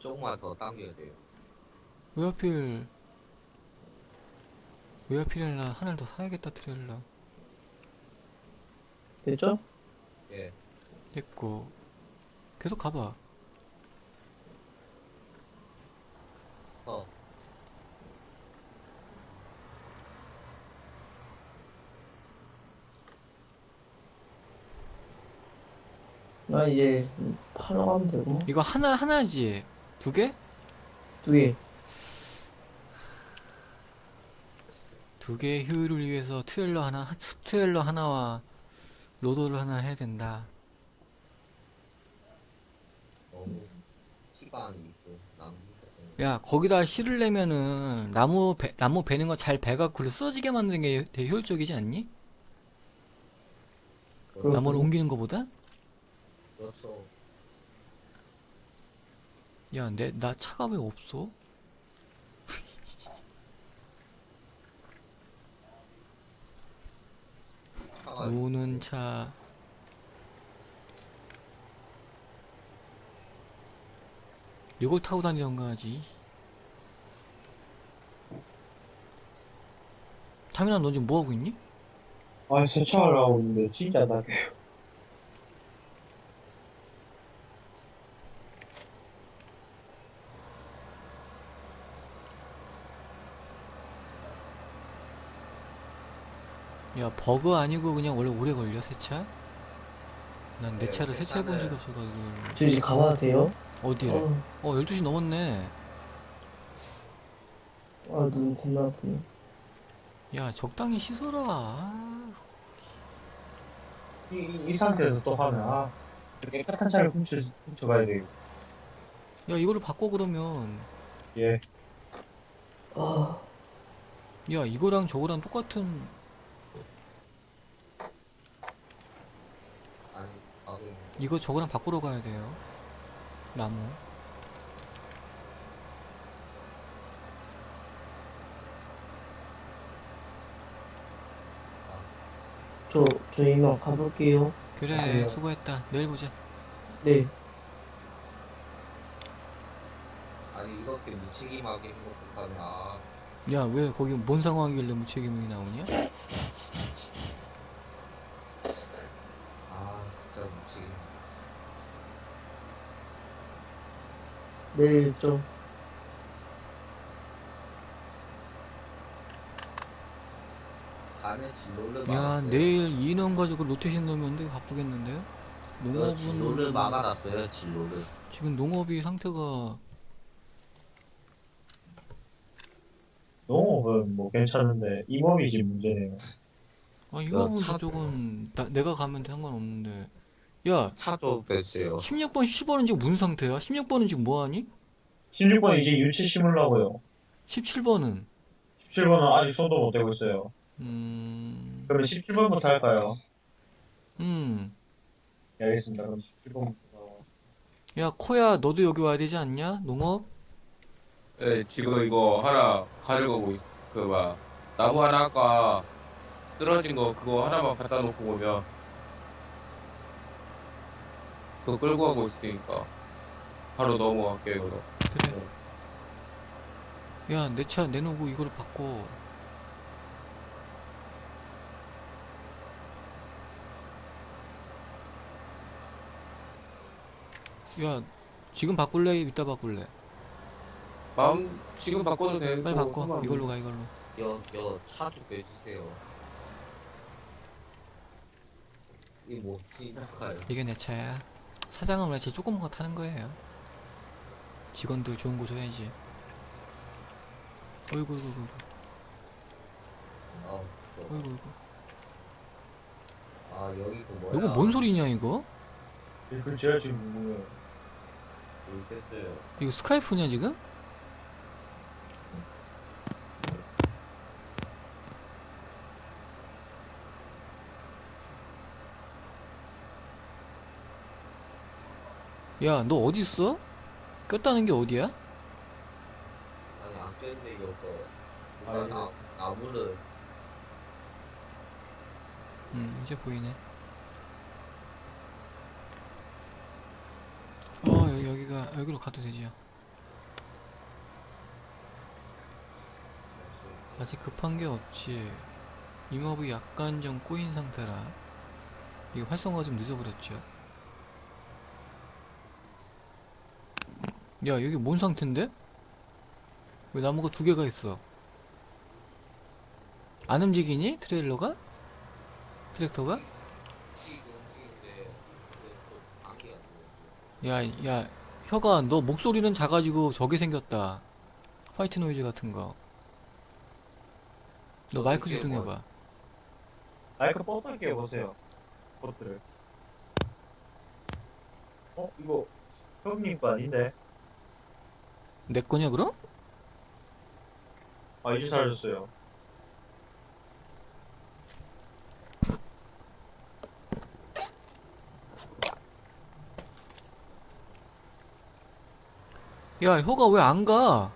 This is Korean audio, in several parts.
조금만 더 당겨야 돼요. 왜 하필 왜 하필이나 하나를 더 사야겠다 트레일러 됐죠? 예. 됐고 계속 가봐 어. 나 이제 팔러 가면 되고 이거 하나 하나지 두 개? 두 개. 두 개의 효율을 위해서 트레일러 하나 하- 트레일러 하나와 로더를 하나 해야 된다 너무 시간이 있고 남는 야 거기다 실을 내면은 나무 배, 나무 베는 거 잘 베갖고 쓰러지게 만드는 게 되게 효율적이지 않니? 그럼- 나무를 옮기는 거보다? 그렇죠. 야, 내, 나 차가 왜 없어? 차가 노는 차. 이걸 타고 다니던가 하지. 타민아, 너 지금 뭐 하고 있니? 아, 세차하려고 했는데 진짜 나게요. 야, 버그 아니고 그냥 원래 오래 걸려, 세차? 난 내 네, 차를 세차해 본 적이 없어가지고. 저 이제 가봐도 돼요? 어디를? 어, 어, 12시 넘었네. 아, 눈 겁나 아프네. 야, 적당히 씻어라. 아, 이, 이, 이 상태에서 또 하면, 아, 깨끗한 차를 훔쳐, 훔쳐가야 되고. 야, 이거를 바꿔 그러면. 예. 아, 야, 이거랑 저거랑 똑같은 아니 아니 이거 저거랑 바꾸러 가야 돼요. 나무. 저, 저 이만 가볼게요. 그래, 아니요. 수고했다. 내일 보자. 네. 아니 이렇게 무책임하게 행복하면 아 야, 왜 거기 뭔 상황이길래 무책임이 나오냐? 아 진짜 무책임. 내일 좀. 안에 진로를 야, 막았어요. 내일 인원 가지고 로테이션 넣으면 되게 바쁘겠는데요? 그 진로를 농업은 막아놨어요 진로를. 지금 농업이 상태가 농업은 뭐 괜찮은데, 이 몸이 지금 문제네요. 아 이거는 차- 저쪽은 나, 내가 가면 상관없는데 야 차좀 뺐어요. 16번 17번은 지금 무슨 상태야? 16번은 지금 뭐하니? 16번 이제 유치 심으려고요. 17번은 17번은 아직 손도 못 대고 있어요. 음... 그러면 17번부터 할까요? 음... 예, 알겠습니다. 그럼 17번부터. 야 코야 너도 여기 와야 되지 않냐? 농업? 네, 지금 이거 하나 가져가고 있, 그, 막, 나무 하나 아까 쓰러진 거 그거 하나만 갖다 놓고 오면 그거 끌고 가고 있으니까 바로 넘어갈게요, 이거. 그래 야 내 차 내놓고 이거를 바꿔 야 지금 바꿀래? 이따 바꿀래? 마음, 지금 바꿔도 되고. 빨리 바꿔 상관없- 이걸로 가 이걸로 여여차좀 빼주세요. 이못 지나가요. 이게 내 차야 사장은 원래 제 조그만 거 타는 거예요 직원들 좋은 거 줘야지 어이구 어이구 어이구 아, 저- 어이구 어이구 아 여기 그 뭐야? 이거 뭔 소리냐 이거? 그 제가 지금 궁금해요. 모르겠어요. 이거 스카이프냐 지금? 야, 너 어디 있어? 꼈다는 게 어디야? 아니 안 꼈는데 이거 그 아, 나, 나, 아, 나무를 음, 이제 보이네. 어, 여기, 여기가, 여기로 가도 되지요. 아직 급한 게 없지. 이마부 약간 좀 꼬인 상태라. 이거 활성화가 좀 늦어버렸죠. 야, 여기 뭔 상태인데? 왜 나무가 두 개가 있어? 안 움직이니? 트레일러가? 트랙터가? 야, 야, 혀가 너 목소리는 작아지고 저게 생겼다. 화이트 노이즈 같은 거. 너 마이크 이게 조정해봐. 마이크 뻗을게요 보세요 버트를 어? 이거 형님 거 아닌데? 내 거냐, 그럼? 아 이제 사라졌어요 야, 혀가 왜 안 가?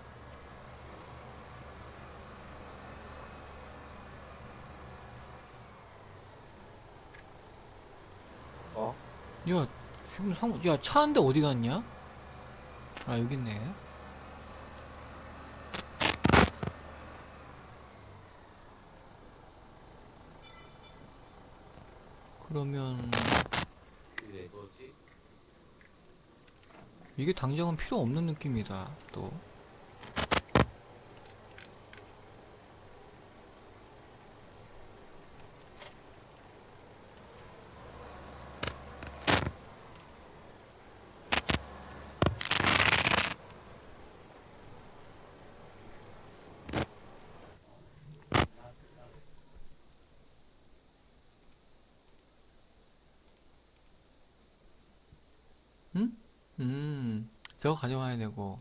어? 야, 지금 상, 야, 차 한 대 어디 갔냐? 아, 여기 있네. 그러면, 뭐지? 이게 당장은 필요 없는 느낌이다, 또. 음, 저거 가져와야 되고.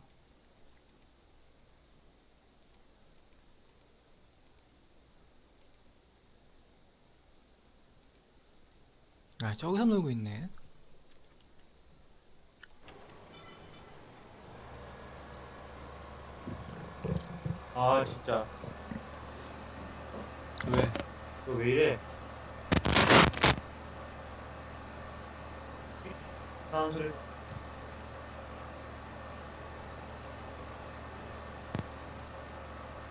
아, 저기서 놀고 있네. 아 진짜 왜? 이거 왜 이래 이상한 소리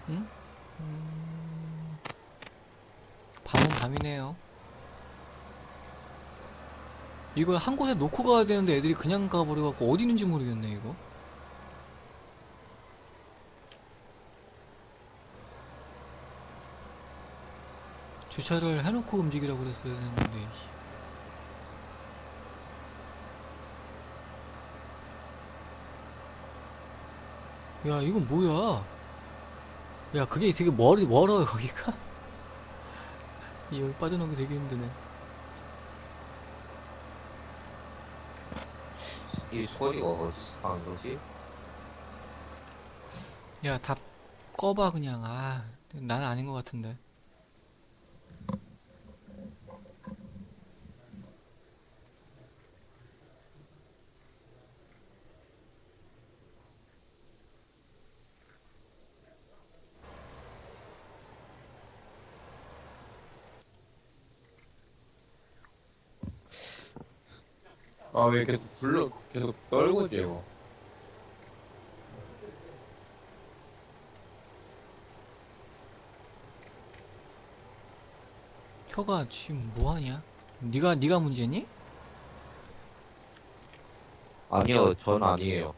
음, 밤은 밤이네요. 이걸 한 곳에 놓고 가야 되는데 애들이 그냥 가버려갖고 어디 있는지 모르겠네, 이거. 주차를 해놓고 움직이라고 그랬어야 했는데, 씨. 야, 이건 뭐야? 야, 그게 되게 멀이, 멀어요, 거기가? 이 여기 빠져나오기 되게 힘드네. 이 소리가 어디서 나는 거지? 야, 다 꺼봐, 그냥. 아, 나는 아닌 것 같은데. 아 왜 계속 불러 계속 떨고지 이거 혀가 지금 뭐하냐? 네가, 네가 문제니? 아니요, 전 아니에요.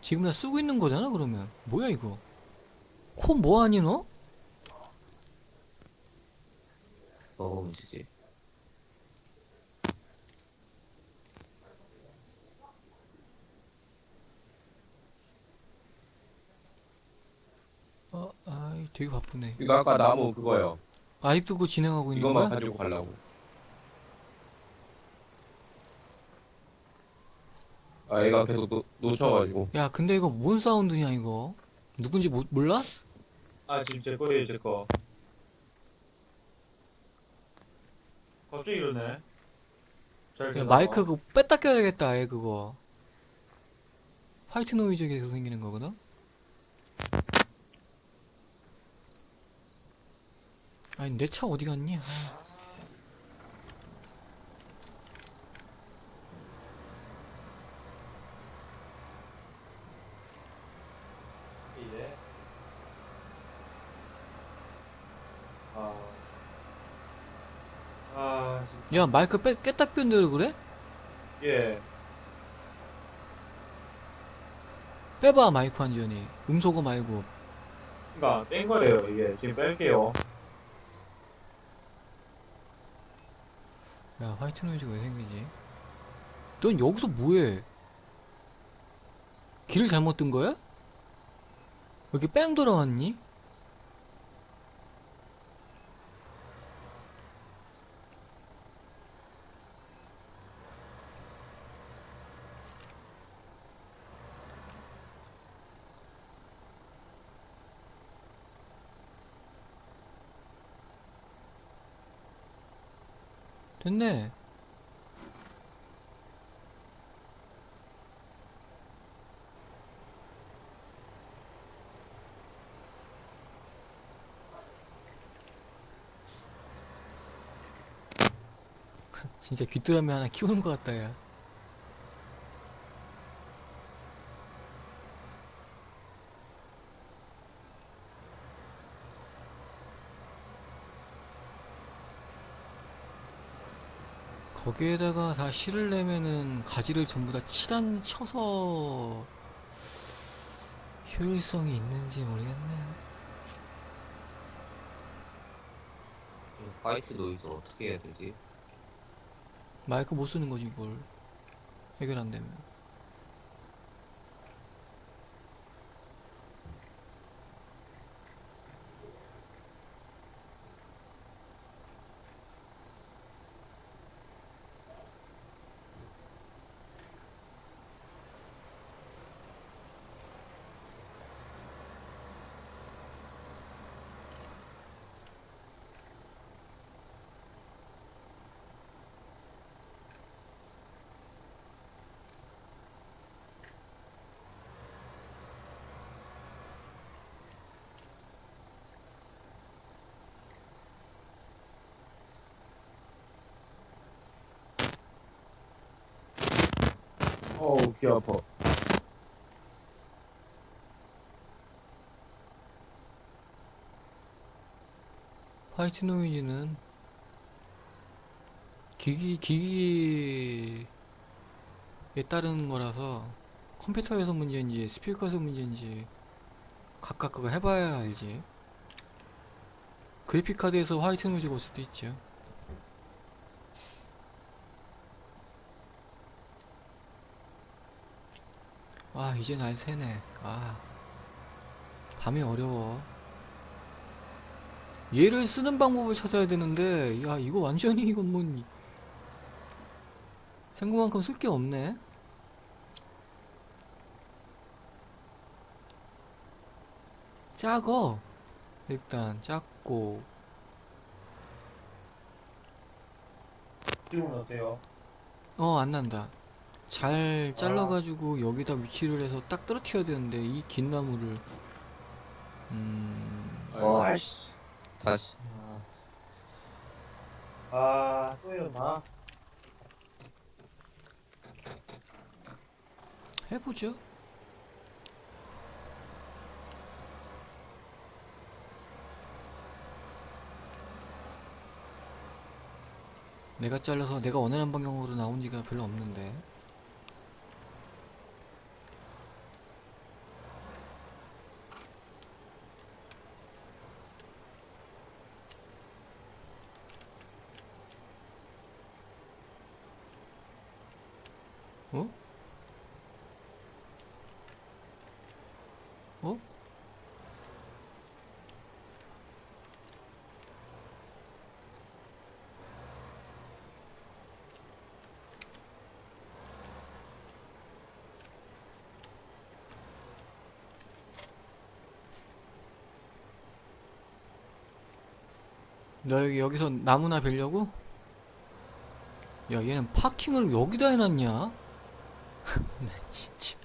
지금 나 쓰고 있는 거잖아, 그러면. 뭐야, 이거? 코 뭐하니, 너? 너가 문제지. 어, 아이, 되게 바쁘네. 이거 아까 나무 그거요 아직도 그거 진행하고 있는 이것만 거야? 가지고 가려고 아 얘가 계속 놓, 놓쳐가지고 야, 근데 이거 뭔 사운드냐, 이거? 누군지 모, 몰라? 아 지금 제 거예요 제 거 갑자기 이러네 잘 야, 되나 마이크 봐. 그거 뺐다 껴야겠다, 아예 그거. 화이트 노이즈가 계속 생기는 거거든? 아니 내 차 어디 갔니? 아. 예. 아. 아 야 마이크 빼, 깨딱 뺀대로 그래? 예. 빼봐 마이크 완전히 음소거 말고. 그니까 뺀 거예요 이게 지금 뺄게요. 야 화이트 노이즈가 왜 생기지? 넌 여기서 뭐해? 길을 잘못 든 거야? 왜 이렇게 뺑 돌아왔니? 됐네. 진짜 귀뚜라미 하나 키우는 것 같다, 야. 거기에다가 다 실을 내면은 가지를 전부 다 치단 쳐서 효율성이 있는지 모르겠네. 이 화이트 노이즈 어떻게 해야 되지? 마이크 못 쓰는 거지 뭘 해결 안 되면. 어우 귀 아파. 화이트 노이즈는 기기 기기에 따른 거라서 컴퓨터에서 문제인지 스피커에서 문제인지 각각 그거 해봐야 알지. 그래픽 카드에서 화이트 노이즈가 올 수도 있죠. 아 이제 날 새네. 아 밤이 어려워. 얘를 쓰는 방법을 찾아야 되는데 야 이거 완전히 이건 뭐 생각만큼 쓸 게 없네 작어 일단 작고 지금은 어때요? 어 안 난다 잘 잘라가지고 여기다 위치를 해서 딱 떨어뜨려야 되는데 이 긴 나무를 음 어. 아이씨. 다시 아, 또 이러나? 해보죠 내가 잘라서 내가 원하는 방향으로 나온 지가 별로 없는데 어? 어? 너 여기 여기서 나무나 베려고? 야 얘는 파킹을 여기다 해놨냐? 나 진짜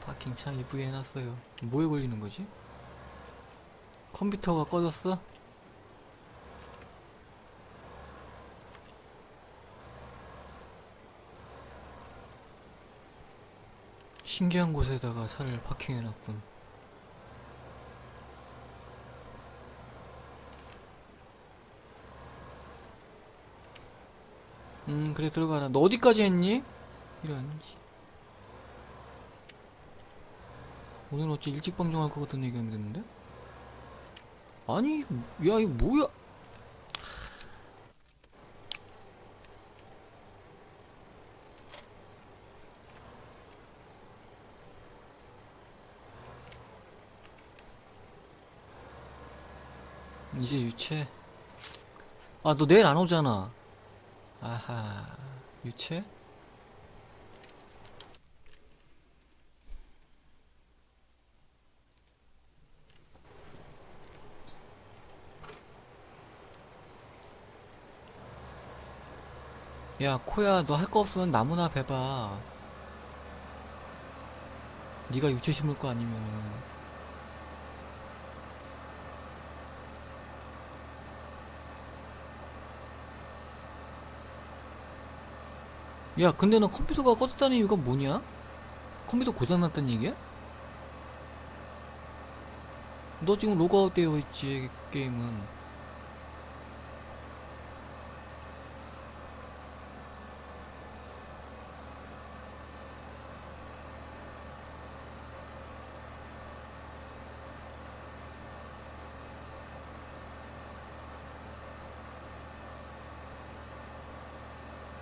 파킹 참 이쁘게 해놨어요 뭐에 걸리는 거지? 컴퓨터가 꺼졌어? 신기한 곳에다가 차를 파킹해놨군 음 그래 들어가라 너 어디까지 했니? 이런 씨. 오늘 어째 일찍 방송할 것 같은 얘기 했는데? 아니 야 이거 뭐야 이제 유채 아 너 내일 안 오잖아 아하 유채? 야 코야 너 할 거 없으면 나무나 베봐 네가 유채 심을 거 아니면은 야 근데 너 컴퓨터가 꺼졌다는 이유가 뭐냐? 컴퓨터 고장났다는 얘기야? 너 지금 로그아웃 되어 있지 게임은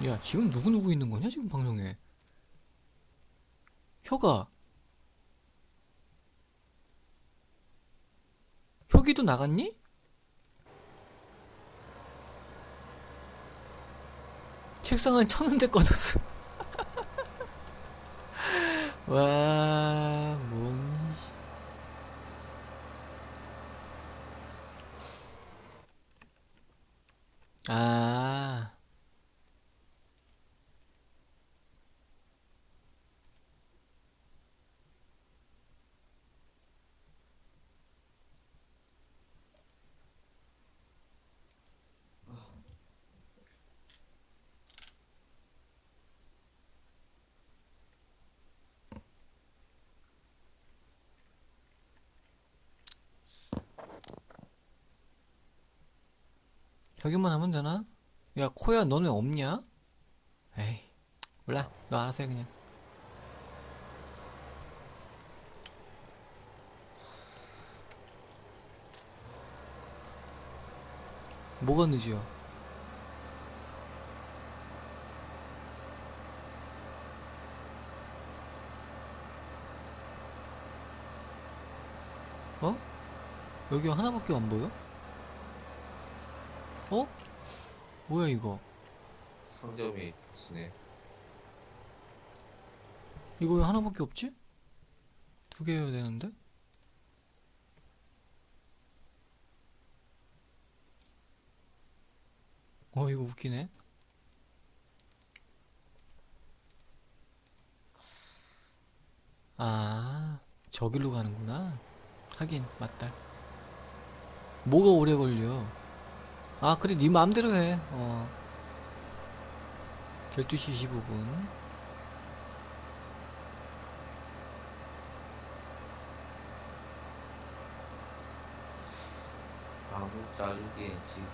야 지금 누구누구 있는 거냐 지금 방송에 혁아 혁이도 나갔니? 책상을 쳤는데 꺼졌어 와, 뭔. 씨. 아. 여기만 하면 되나? 야, 코야, 너네 없냐? 에이, 몰라. 너 알아서 해, 그냥. 뭐가 늦어? 어? 여기 하나밖에 안 보여? 어? 뭐야 이거? 상점이 지네. 이거 왜 하나밖에 없지? 두 개여야 되는데? 어 이거 웃기네 아 저길로 가는구나 하긴 맞다 뭐가 오래 걸려 아 그래 네 마음대로 해 어. 12시 25분. 아무 자르기엔 지금.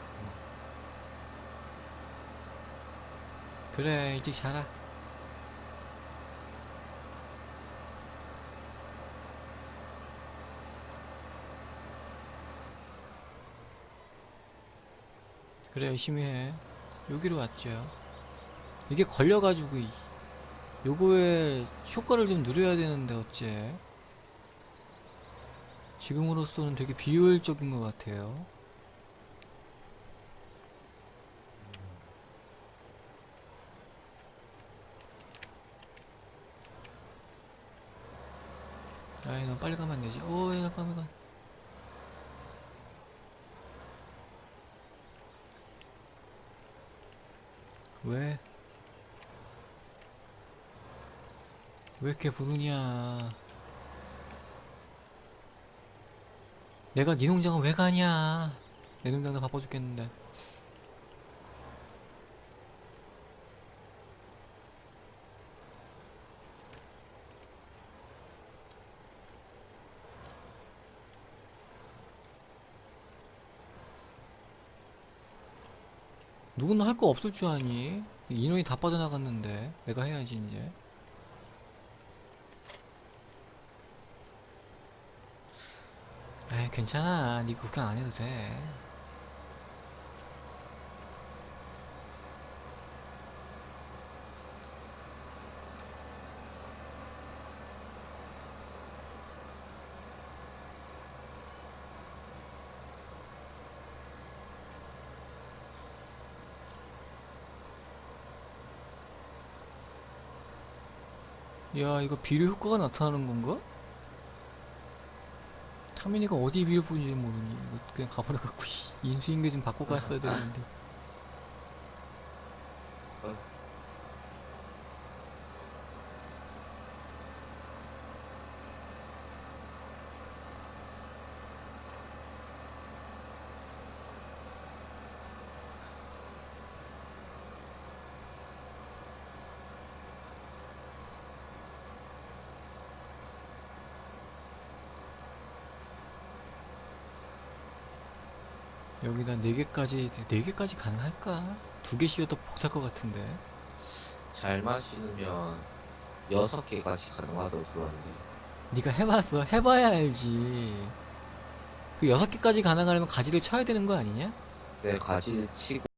그래 일찍 자라 그래 열심히 해. 여기로 왔죠. 이게 걸려가지고 이- 요거에 효과를 좀 누려야 되는데 어째? 지금으로서는 되게 비효율적인 것 같아요. 아이 너 빨리 가면 안 되지? 어이 나 가면 가 왜? 왜 이렇게 부르냐? 내가 네 농장은 왜 가냐? 내 농장도 바빠 죽겠는데 누구나 할 거 없을 줄 아니? 인원이 다 빠져나갔는데 내가 해야지 이제. 에이 괜찮아. 니 구경 안 해도 돼 야 이거 비료 효과가 나타나는 건가? 타민이가 어디 비료 뿌는지 모르니 이거 그냥 가버려갖고 씨, 인수인계 좀 바꿔 갔어야 되는데 여기다 4개까지 4개까지 가능할까? 두더 벅찰 것 같은데 잘 마시면 여섯 개까지 가능하다고 들었는데 네가 해봤어? 해봐야 알지 그 6개까지 가능하려면 가지를 쳐야 되는 거 아니냐? 내 가지를 치고